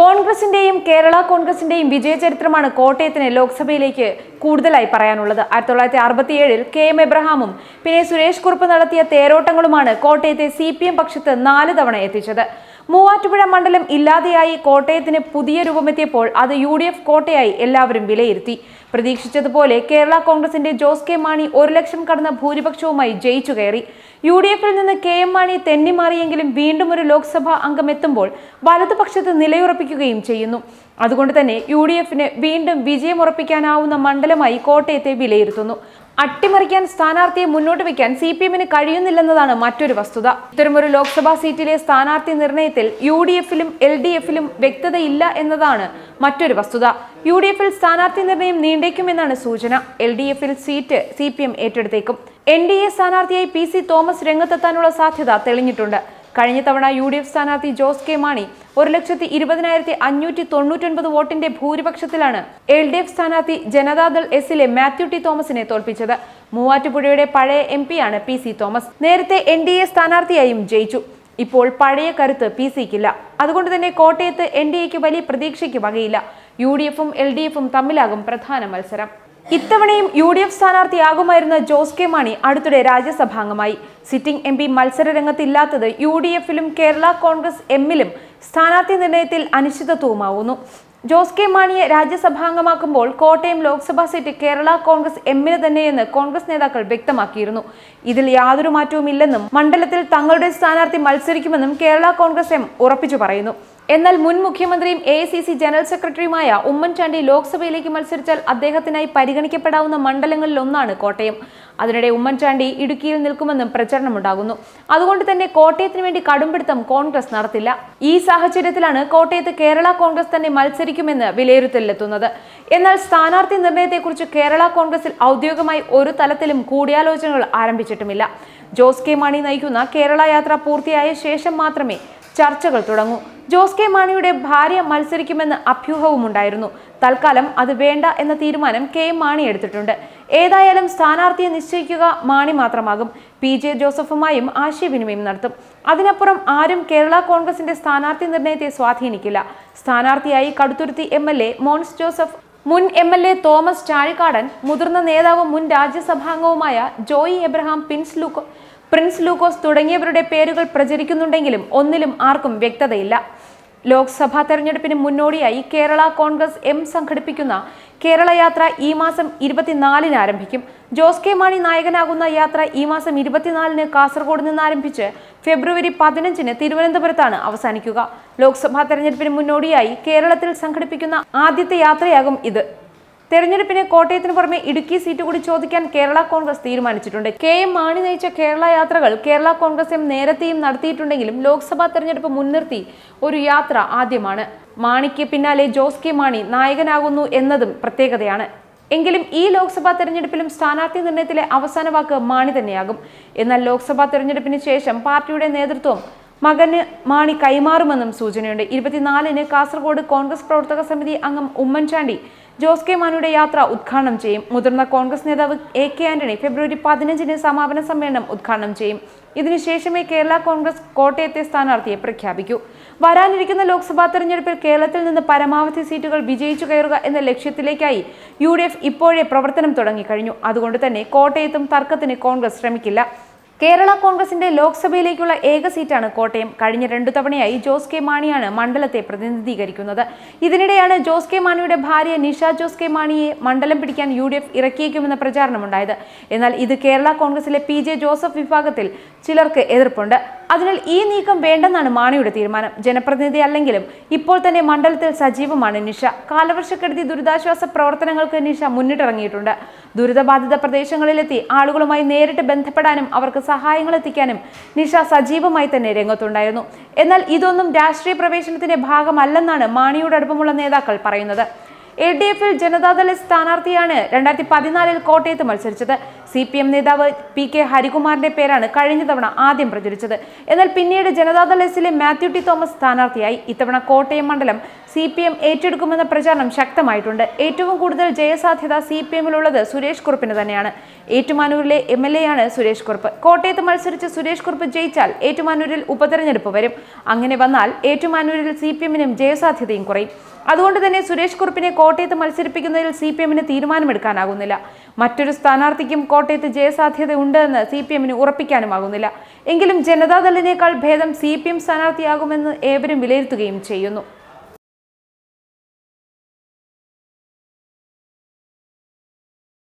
കോൺഗ്രസിന്റെയും കേരള കോൺഗ്രസിന്റെയും വിജയചരിത്രമാണ് കോട്ടയത്തിന് ലോക്സഭയിലേക്ക് കൂടുതലായി പറയാനുള്ളത്. ആയിരത്തി തൊള്ളായിരത്തി അറുപത്തിയേഴിൽ കെ എം എബ്രഹാമും പിന്നെ സുരേഷ് കുറുപ്പ് നടത്തിയ തേരോട്ടങ്ങളുമാണ് കോട്ടയത്തെ സി പി എം പക്ഷത്ത് നാല് തവണ എത്തിച്ചത്. മൂവാറ്റുപുഴ മണ്ഡലം ഇല്ലാതെയായി കോട്ടയത്തിന് പുതിയ രൂപമെത്തിയപ്പോൾ അത് യു ഡി എഫ് കോട്ടയായി എല്ലാവരും വിലയിരുത്തി. പ്രതീക്ഷിച്ചതുപോലെ കേരള കോൺഗ്രസിന്റെ ജോസ് കെ മാണി ഒരു ലക്ഷം കടന്ന ഭൂരിപക്ഷവുമായി ജയിച്ചു കയറി. യു ഡി എഫിൽ നിന്ന് കെ എം മാണി തെന്നിമാറിയെങ്കിലും വീണ്ടും ഒരു ലോക്സഭാ അംഗം എത്തുമ്പോൾ വലതുപക്ഷത്ത് നിലയുറപ്പിക്കുകയും ചെയ്യുന്നു. അതുകൊണ്ട് തന്നെ യു ഡി എഫിന് വീണ്ടും വിജയമുറപ്പിക്കാനാവുന്ന മണ്ഡലമായി കോട്ടയത്തെ വിലയിരുത്തുന്നു. അട്ടിമറിക്കാൻ സ്ഥാനാർത്ഥിയെ മുന്നോട്ട് വെക്കാൻ സി പി എമ്മിന് കഴിയുന്നില്ലെന്നതാണ് മറ്റൊരു വസ്തുത. ഇത്തരമൊരു ലോക്സഭാ സീറ്റിലെ സ്ഥാനാർത്ഥി നിർണയത്തിൽ യു ഡി എഫിലും എൽ ഡി എഫിലും വ്യക്തതയില്ല എന്നതാണ് മറ്റൊരു വസ്തുത. യു ഡി എഫിൽ സ്ഥാനാർത്ഥി നിർണയം നീണ്ടേക്കുമെന്നാണ് സൂചന. എൽ ഡി എഫിൽ സീറ്റ് സി പി എം ഏറ്റെടുത്തേക്കും. എൻ ഡി എ സ്ഥാനാർത്ഥിയായി പി സി തോമസ് രംഗത്തെത്താനുള്ള സാധ്യത തെളിഞ്ഞിട്ടുണ്ട്. കഴിഞ്ഞ തവണ യു ഡി എഫ് സ്ഥാനാർത്ഥി ജോസ് കെ മാണി ഒരു ലക്ഷത്തി ഇരുപതിനായിരത്തി അഞ്ഞൂറ്റി തൊണ്ണൂറ്റൊൻപത് വോട്ടിന്റെ ഭൂരിപക്ഷത്തിലാണ് എൽ ഡി എഫ് സ്ഥാനാർത്ഥി ജനതാദൾ എസിലെ മാത്യു ടി തോമസിനെ തോൽപ്പിച്ചത്. മൂവാറ്റുപുഴയുടെ പഴയ എം പിയാണ് പി സി തോമസ്. നേരത്തെ എൻ ഡി എ സ്ഥാനാർത്ഥിയായും ജയിച്ചു. ഇപ്പോൾ പഴയ കരുത്ത് പി സിക്കില്ല. അതുകൊണ്ട് തന്നെ കോട്ടയത്ത് എൻ ഡി എക്ക് വലിയ പ്രതീക്ഷയ്ക്ക് വകയില്ല. യു ഡി എഫും എൽ ഡി എഫും തമ്മിലാകും പ്രധാന മത്സരം. ഇത്തവണയും യു ഡി എഫ് സ്ഥാനാർത്ഥിയാകുമായിരുന്ന ജോസ് കെ മാണി അടുത്തിടെ രാജ്യസഭാംഗമായി. സിറ്റിംഗ് എം പി മത്സര രംഗത്തില്ലാത്തത് യു ഡി എഫിലും കേരള കോൺഗ്രസ് എമ്മിലും സ്ഥാനാർത്ഥി നിർണയത്തിൽ അനിശ്ചിതത്വവുമാവുന്നു. ജോസ് കെ മാണിയെ രാജ്യസഭാംഗമാക്കുമ്പോൾ കോട്ടയം ലോക്സഭാ സീറ്റ് കേരള കോൺഗ്രസ് എമ്മിന് തന്നെയെന്ന് കോൺഗ്രസ് നേതാക്കൾ വ്യക്തമാക്കിയിരുന്നു. ഇതിൽ യാതൊരു മാറ്റവും ഇല്ലെന്നും മണ്ഡലത്തിൽ തങ്ങളുടെ സ്ഥാനാർത്ഥി മത്സരിക്കുമെന്നും കേരള കോൺഗ്രസ് എം ഉറപ്പിച്ചു പറയുന്നു. എന്നാൽ മുൻ മുഖ്യമന്ത്രിയും എ സി സി ജനറൽ സെക്രട്ടറിയുമായ ഉമ്മൻചാണ്ടി ലോക്സഭയിലേക്ക് മത്സരിച്ചാൽ അദ്ദേഹത്തിനായി പരിഗണിക്കപ്പെടാവുന്ന മണ്ഡലങ്ങളിൽ ഒന്നാണ് കോട്ടയം. അതിനിടെ ഉമ്മൻചാണ്ടി ഇടുക്കിയിൽ നിൽക്കുമെന്നും പ്രചരണമുണ്ടാകുന്നു. അതുകൊണ്ട് തന്നെ കോട്ടയത്തിന് വേണ്ടി കടുംപിടുത്തം കോൺഗ്രസ് നടത്തില്ല. ഈ സാഹചര്യത്തിലാണ് കോട്ടയത്ത് കേരള കോൺഗ്രസ് തന്നെ മത്സരിക്കുമെന്ന് വിലയിരുത്തലിലെത്തുന്നത്. എന്നാൽ സ്ഥാനാർത്ഥി നിർണയത്തെക്കുറിച്ച് കേരള കോൺഗ്രസിൽ ഔദ്യോഗികമായി ഒരു തലത്തിലും കൂടിയാലോചനകൾ ആരംഭിച്ചിട്ടുമില്ല. ജോസ് കെ മാണി നയിക്കുന്ന കേരള യാത്ര പൂർത്തിയായ ശേഷം മാത്രമേ ചർച്ചകൾ തുടങ്ങൂ. ജോസ് കെ മാണിയുടെ ഭാര്യ മത്സരിക്കുമെന്ന് അഭ്യൂഹവുമുണ്ടായിരുന്നു തൽക്കാലം അത് വേണ്ട എന്ന തീരുമാനം കെ എം മാണി എടുത്തിട്ടുണ്ട്. ഏതായാലും സ്ഥാനാർത്ഥിയെ നിശ്ചയിക്കുക മാണി മാത്രമാകും. പി ജെ ജോസഫുമായും ആശയവിനിമയം നടത്തും. അതിനപ്പുറം ആരും കേരള കോൺഗ്രസിന്റെ സ്ഥാനാർത്ഥി നിർണയത്തെ സ്വാധീനിക്കില്ല. സ്ഥാനാർത്ഥിയായി Kaduthuruthy M L A Mons Joseph മുൻ M L A Thomas Chazhikadan മുതിർന്ന നേതാവും മുൻ രാജ്യസഭാംഗവുമായ ജോയി എബ്രഹാം പിൻസ് ലൂക്കോ പ്രിൻസ് ലൂക്കോസ് തുടങ്ങിയവരുടെ പേരുകൾ പ്രചരിക്കുന്നുണ്ടെങ്കിലും ഒന്നിലും ആർക്കും വ്യക്തതയില്ല. ലോക്സഭാ തെരഞ്ഞെടുപ്പിന് മുന്നോടിയായി കേരള കോൺഗ്രസ് എം സംഘടിപ്പിക്കുന്ന കേരള യാത്ര ഈ മാസം ഇരുപത്തിനാലിന് ആരംഭിക്കും. ജോസ് കെ മാണി നായകനാകുന്ന യാത്ര ഈ മാസം ഇരുപത്തിനാലിന് കാസർഗോഡ് നിന്ന് ആരംഭിച്ച് ഫെബ്രുവരി പതിനഞ്ചിന് തിരുവനന്തപുരത്താണ് അവസാനിക്കുക. ലോക്സഭാ തെരഞ്ഞെടുപ്പിന് മുന്നോടിയായി കേരളത്തിൽ സംഘടിപ്പിക്കുന്ന ആദ്യത്തെ യാത്രയാകും ഇത്. തെരഞ്ഞെടുപ്പിന് കോട്ടയത്തിന് പുറമെ ഇടുക്കി സീറ്റ് കൂടി ചോദിക്കാൻ കേരള കോൺഗ്രസ് തീരുമാനിച്ചിട്ടുണ്ട്. കെ എം മാണി നയിച്ച കേരള യാത്രകൾ കേരള കോൺഗ്രസ് എം നേരത്തെയും നടത്തിയിട്ടുണ്ടെങ്കിലും ലോക്സഭാ തെരഞ്ഞെടുപ്പ് മുൻനിർത്തി ഒരു യാത്ര ആദ്യമാണ്. മാണിക്ക് പിന്നാലെ ജോസ് കെ മാണി നായകനാകുന്നു എന്നതും പ്രത്യേകതയാണ്. എങ്കിലും ഈ ലോക്സഭാ തെരഞ്ഞെടുപ്പിലും സ്ഥാനാർത്ഥി നിർണയത്തിലെ അവസാന വാക്ക് മാണി തന്നെയാകും. എന്നാൽ ലോക്സഭാ തെരഞ്ഞെടുപ്പിന് ശേഷം പാർട്ടിയുടെ നേതൃത്വം മകന് മാണി കൈമാറുമെന്നും സൂചനയുണ്ട്. ഇരുപത്തിനാലിന് കാസർഗോഡ് കോൺഗ്രസ് പ്രവർത്തക സമിതി അംഗം ഉമ്മൻചാണ്ടി ജോസ് കെ മാണിയുടെ യാത്ര ഉദ്ഘാടനം ചെയ്യും. മുതിർന്ന കോൺഗ്രസ് നേതാവ് എ കെ ആന്റണി ഫെബ്രുവരി പതിനഞ്ചിന് സമാപന സമ്മേളനം ഉദ്ഘാടനം ചെയ്യും. ഇതിനുശേഷമേ കേരള കോൺഗ്രസ് കോട്ടയത്തെ സ്ഥാനാർത്ഥിയെ പ്രഖ്യാപിക്കൂ. വരാനിരിക്കുന്ന ലോക്സഭാ തെരഞ്ഞെടുപ്പിൽ കേരളത്തിൽ നിന്ന് പരമാവധി സീറ്റുകൾ വിജയിച്ചു കയറുക എന്ന ലക്ഷ്യത്തിലേക്കായി യു ഡി എഫ് ഇപ്പോഴേ പ്രവർത്തനം തുടങ്ങിക്കഴിഞ്ഞു. അതുകൊണ്ട് തന്നെ കോട്ടയത്തും തർക്കത്തിന് കോൺഗ്രസ് ശ്രമിക്കില്ല. കേരള കോൺഗ്രസിന്റെ ലോക്സഭയിലേക്കുള്ള ഏക സീറ്റാണ് കോട്ടയം. കഴിഞ്ഞ രണ്ടു തവണയായി ജോസ് കെ മാണിയാണ് മണ്ഡലത്തെ പ്രതിനിധീകരിക്കുന്നത്. ഇതിനിടെയാണ് ജോസ് കെ മാണിയുടെ ഭാര്യ നിഷ ജോസ് കെ മാണിയെ മണ്ഡലം പിടിക്കാൻ യു ഡി എഫ് ഇറക്കിയേക്കുമെന്ന പ്രചാരണമുണ്ടായത്. എന്നാൽ ഇത് കേരള കോൺഗ്രസിലെ പി ജെ ജോസഫ് വിഭാഗത്തിൽ ചിലർക്ക് എതിർപ്പുണ്ട്. അതിനാൽ ഈ നീക്കം വേണ്ടെന്നാണ് മാണിയുടെ തീരുമാനം. ജനപ്രതിനിധി അല്ലെങ്കിലും ഇപ്പോൾ തന്നെ മണ്ഡലത്തിൽ സജീവമാണ് നിഷ. കാലവർഷക്കെടുതി ദുരിതാശ്വാസ പ്രവർത്തനങ്ങൾക്ക് നിഷ മുന്നിട്ടിറങ്ങിയിട്ടുണ്ട്. ദുരിതബാധിത പ്രദേശങ്ങളിലെത്തി ആളുകളുമായി നേരിട്ട് ബന്ധപ്പെടാനും അവർക്ക് സഹായങ്ങൾ എത്തിക്കാനും നിഷ സജീവമായി തന്നെ രംഗത്തുണ്ടായിരുന്നു. എന്നാൽ ഇതൊന്നും രാഷ്ട്രീയ പ്രവേശനത്തിന്റെ ഭാഗമല്ലെന്നാണ് മാണിയുടെ അടുപ്പമുള്ള നേതാക്കൾ പറയുന്നത്. എൽ ഡി എഫിൽ ജനതാദൾ സ്ഥാനാർത്ഥിയാണ് രണ്ടായിരത്തി പതിനാലിൽ കോട്ടയത്ത് മത്സരിച്ചത്. സി പി എം നേതാവ് പി കെ ഹരികുമാറിന്റെ പേരാണ് കഴിഞ്ഞ തവണ ആദ്യം പ്രചരിച്ചത്. എന്നാൽ പിന്നീട് ജനതാദൾ എസിലെ മാത്യു ടി തോമസ് സ്ഥാനാർത്ഥിയായി ഇത്തവണ കോട്ടയം മണ്ഡലം സി പി എം ഏറ്റെടുക്കുമെന്ന പ്രചാരണം ശക്തമായിട്ടുണ്ട്. ഏറ്റവും കൂടുതൽ ജയസാധ്യത സി പി എമ്മിലുള്ളത് സുരേഷ് കുറുപ്പിന് തന്നെയാണ്. ഏറ്റുമാനൂരിലെ എം എൽ എ ആണ് സുരേഷ് കുറുപ്പ്. കോട്ടയത്ത് മത്സരിച്ച് സുരേഷ് കുറുപ്പ് ജയിച്ചാൽ ഏറ്റുമാനൂരിൽ ഉപതെരഞ്ഞെടുപ്പ് വരും. അങ്ങനെ വന്നാൽ ഏറ്റുമാനൂരിൽ സി പി എമ്മിനും ജയസാധ്യതയും കുറയും. അതുകൊണ്ട് തന്നെ സുരേഷ് കുറുപ്പിനെ കോട്ടയത്ത് മത്സരിപ്പിക്കുന്നതിൽ സി പി എമ്മിന് തീരുമാനമെടുക്കാനാകുന്നില്ല. മറ്റൊരു സ്ഥാനാർത്ഥിക്കും കോട്ടയത്ത് ജയസാധ്യത ഉണ്ടെന്ന് സി പി എമ്മിന് ഉറപ്പിക്കാനുമാകുന്നില്ല. എങ്കിലും ജനതാദളിനേക്കാൾ ഭേദം സി പി എം സ്ഥാനാർത്ഥിയാകുമെന്ന് ഏവരും വിലയിരുത്തുകയും ചെയ്യുന്നു.